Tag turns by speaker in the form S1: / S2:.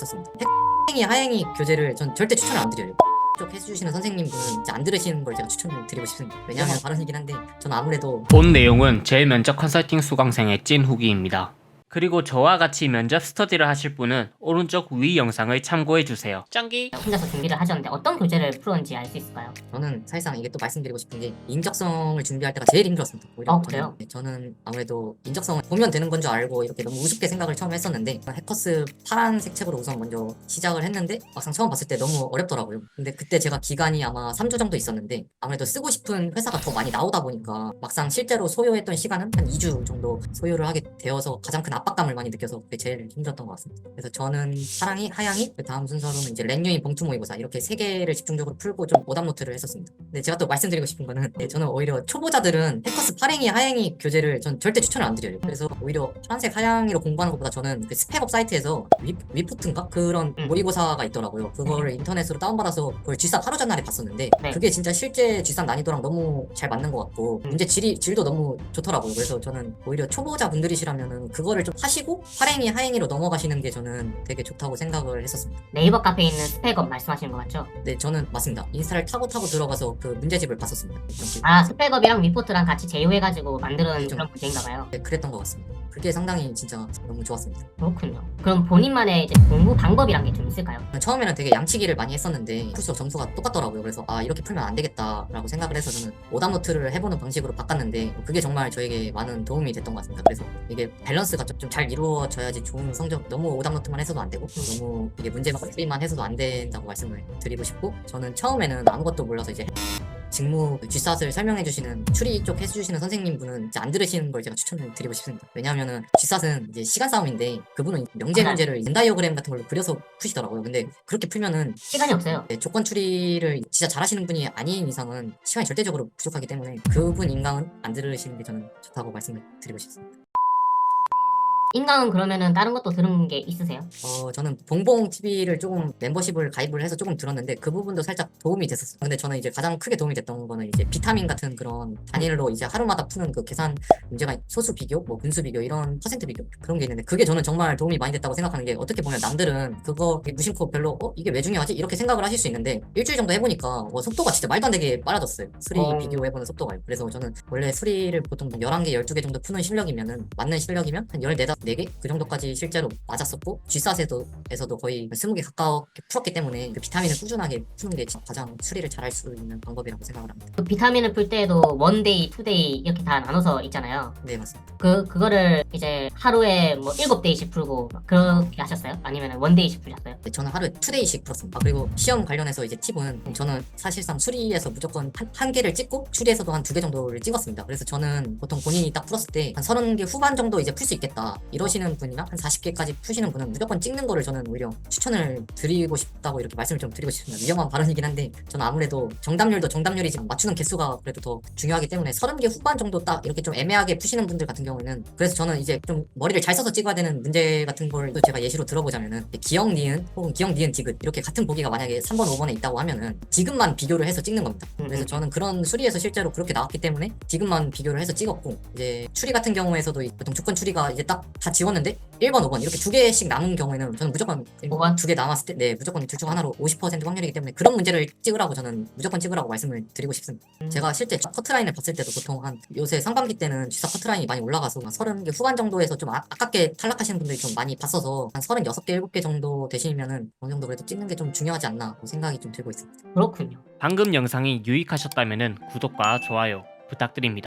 S1: 했었습니다. 하행이 하행이 교재를 전 절대 추천을 안 드려요. 쪽 해주시는 선생님분은 안 들으시는 걸 제가 추천을 드리고 싶습니다. 왜냐하면 발언이긴 한데 저는 아무래도
S2: 본 내용은 제 면접 컨설팅 수강생의 찐 후기입니다. 그리고 저와 같이 면접 스터디를 하실 분은 오른쪽 위 영상을 참고해 주세요. 짱기!
S3: 혼자서 준비를 하셨는데 어떤 교재를 풀었는지 알 수 있을까요?
S1: 저는 사실상 이게 또 말씀드리고 싶은 게 인적성을 준비할 때가 제일 힘들었습니다. 오히려
S3: 어,
S1: 저는,
S3: 그래요?
S1: 네, 저는 아무래도 인적성을 보면 되는 건 줄 알고 이렇게 너무 우습게 생각을 처음 했었는데 해커스 파란색 책으로 우선 먼저 시작을 했는데 막상 처음 봤을 때 너무 어렵더라고요. 근데 그때 제가 기간이 아마 3주 정도 있었는데 아무래도 쓰고 싶은 회사가 더 많이 나오다 보니까 막상 실제로 소요했던 시간은 한 2주 정도 소요를 하게 되어서 가장 큰 압박감을 많이 느껴서 그게 제일 힘들었던 것 같습니다. 그래서 저는 사랑이, 하양이, 그 다음 순서로는 이제 렌유인, 봉투 모의고사 이렇게 세 개를 집중적으로 풀고 좀 오답 노트를 했었습니다. 근데 제가 또 말씀드리고 싶은 거는 네, 저는 오히려 초보자들은 해커스 파랭이, 하양이 교재를 전 절대 추천을 안 드려요. 그래서 오히려 파란색, 하양이로 공부하는 것보다 저는 그 스펙업 사이트에서 위, 위포트인가? 그런
S3: 음.
S1: 모의고사가 있더라고요. 그거를 인터넷으로 다운받아서 그걸 G3 하루 전날에 봤었는데
S3: 네.
S1: 그게 진짜 실제 G3 난이도랑 너무 잘 맞는 것 같고
S3: 음.
S1: 문제 질이, 질도 너무 좋더라고요. 그래서 저는 오히려 초보자 분들이시라면은 그거를 좀 하시고 하랭이, 하행이로 넘어가시는 게 저는 되게 좋다고 생각을 했었습니다.
S3: 네이버 카페에 있는 스펙업 말씀하시는 거 맞죠?
S1: 네, 저는 맞습니다. 인스타를 타고 타고 들어가서 그 문제집을 봤었습니다.
S3: 아 스펙업이랑 리포트랑 같이 제휴해가지고 만드는
S1: 좀-
S3: 그런 문제인가 봐요.
S1: 네, 그랬던 것 같습니다. 그게 상당히 진짜 너무 좋았습니다.
S3: 그렇군요. 그럼 본인만의 이제 공부 방법이란 게 좀 있을까요?
S1: 처음에는 되게 양치기를 많이 했었는데 풀수록 점수가 똑같더라고요. 그래서 아 이렇게 풀면 안 되겠다라고 생각을 해서 저는 오답 노트를 해보는 방식으로 바꿨는데 그게 정말 저에게 많은 도움이 됐던 것 같습니다. 그래서 이게 밸런스가 좀잘 이루어져야지 좋은 성적 너무 오답 노트만 해서도 안 되고 너무 이게 문제만 풀이만 해서도 안 된다고 말씀을 드리고 싶고 저는 처음에는 아무것도 몰라서 이제 직무 G샷을 설명해 주시는 추리 쪽 해주시는 선생님분은 이제 안 들으시는 걸 제가 추천을 드리고 싶습니다. 왜냐하면은 G샷은 이제 시간 싸움인데 그분은 명제. 문제를 벤다이어그램 같은 걸로 그려서 푸시더라고요. 근데 그렇게 풀면은
S3: 시간이 없어요.
S1: 네, 조건 추리를 진짜 잘하시는 분이 아닌 이상은 시간이 절대적으로 부족하기 때문에 그분 인강은 안 들으시는 게 저는 좋다고 말씀을 드리고 싶습니다.
S3: 인강은 그러면은 다른 것도 들은 게 있으세요?
S1: 어, 저는 봉봉 TV를 조금 멤버십을 가입을 해서 조금 들었는데 그 부분도 살짝 도움이 됐었어요. 근데 저는 이제 가장 크게 도움이 됐던 거는 이제 비타민 같은 그런 단일로 이제 하루마다 푸는 그 계산 문제가 소수 비교, 뭐 분수 비교 이런 퍼센트 비교 그런 게 있는데 그게 저는 정말 도움이 많이 됐다고 생각하는 게 어떻게 보면 남들은 그거 무심코 별로 어 이게 왜 중요하지 이렇게 생각을 하실 수 있는데 일주일 정도 해보니까 어, 속도가 진짜 말도 안 되게 빨라졌어요. 수리
S3: 어.
S1: 비교해보는 속도가요. 그래서 저는 원래 수리를 보통 뭐 11개, 12개 정도 푸는 실력이면은 맞는 실력이면 한 14, 4개? 그 정도까지 실제로 맞았었고 G샷에도 에서도 거의 20개 가깝게 풀었기 때문에 그 비타민을 꾸준하게 푸는 게 가장 수리를 잘할 수 있는 방법이라고 생각을 합니다.
S3: 그 비타민을 풀 때도 원데이, 투데이 이렇게 다 나눠서 있잖아요.
S1: 네 맞습니다.
S3: 그 그거를 이제 하루에 뭐 일곱 데이씩 풀고 막 그렇게 하셨어요? 아니면 원데이씩 풀셨어요?
S1: 네, 저는 하루에 투데이씩 풀었습니다. 아, 그리고 시험 관련해서 이제 팁은 저는 사실상 수리에서 무조건 한, 한 개를 찍고 추리에서도 한 두 개 정도를 찍었습니다. 그래서 저는 보통 본인이 딱 풀었을 때 한 30개 후반 정도 이제 풀 수 있겠다 이러시는 분이나 한 40개까지 푸시는 분은 무조건 찍는 거를 저는 오히려 추천을 드리고 싶다고 이렇게 말씀을 좀 드리고 싶습니다. 위험한 발언이긴 한데 저는 아무래도 정답률도 정답률이지만 맞추는 개수가 그래도 더 중요하기 때문에 30개 후반 정도 딱 이렇게 좀 애매하게 푸시는 분들 같은 경우에는 그래서 저는 이제 좀 머리를 잘 써서 찍어야 되는 문제 같은 걸 또 제가 예시로 들어보자면은 기억 니은 혹은 기억 니은 디귿 이렇게 같은 보기가 만약에 3번 5번에 있다고 하면은 디귿만 비교를 해서 찍는 겁니다. 그래서
S3: 음.
S1: 저는 그런 수리에서 실제로 그렇게 나왔기 때문에 디귿만 비교를 해서 찍었고 이제 추리 같은 경우에서도 이- 보통 조건 추리가 이제 딱다 지웠는데 1번 5번 이렇게 두 개씩 남은 경우에는 저는 무조건
S3: 오번?
S1: 두 개 남았을 때 네 무조건 둘 중 하나로 50% 확률이기 때문에 그런 문제를 찍으라고 저는 무조건 찍으라고 말씀을 드리고 싶습니다.
S3: 음.
S1: 제가 실제 커트라인을 봤을 때도 보통 한 요새 상반기 때는 G사 커트라인이 많이 올라가서 한 30개 후반 정도에서 좀 아, 아깝게 탈락하시는 분들이 좀 많이 봤어서 한 36개 7개 정도 되시면은 어느 정도 그래도 찍는 게 좀 중요하지 않나 생각이 좀 들고 있습니다.
S3: 그렇군요.
S2: 방금 영상이 유익하셨다면 구독과 좋아요 부탁드립니다.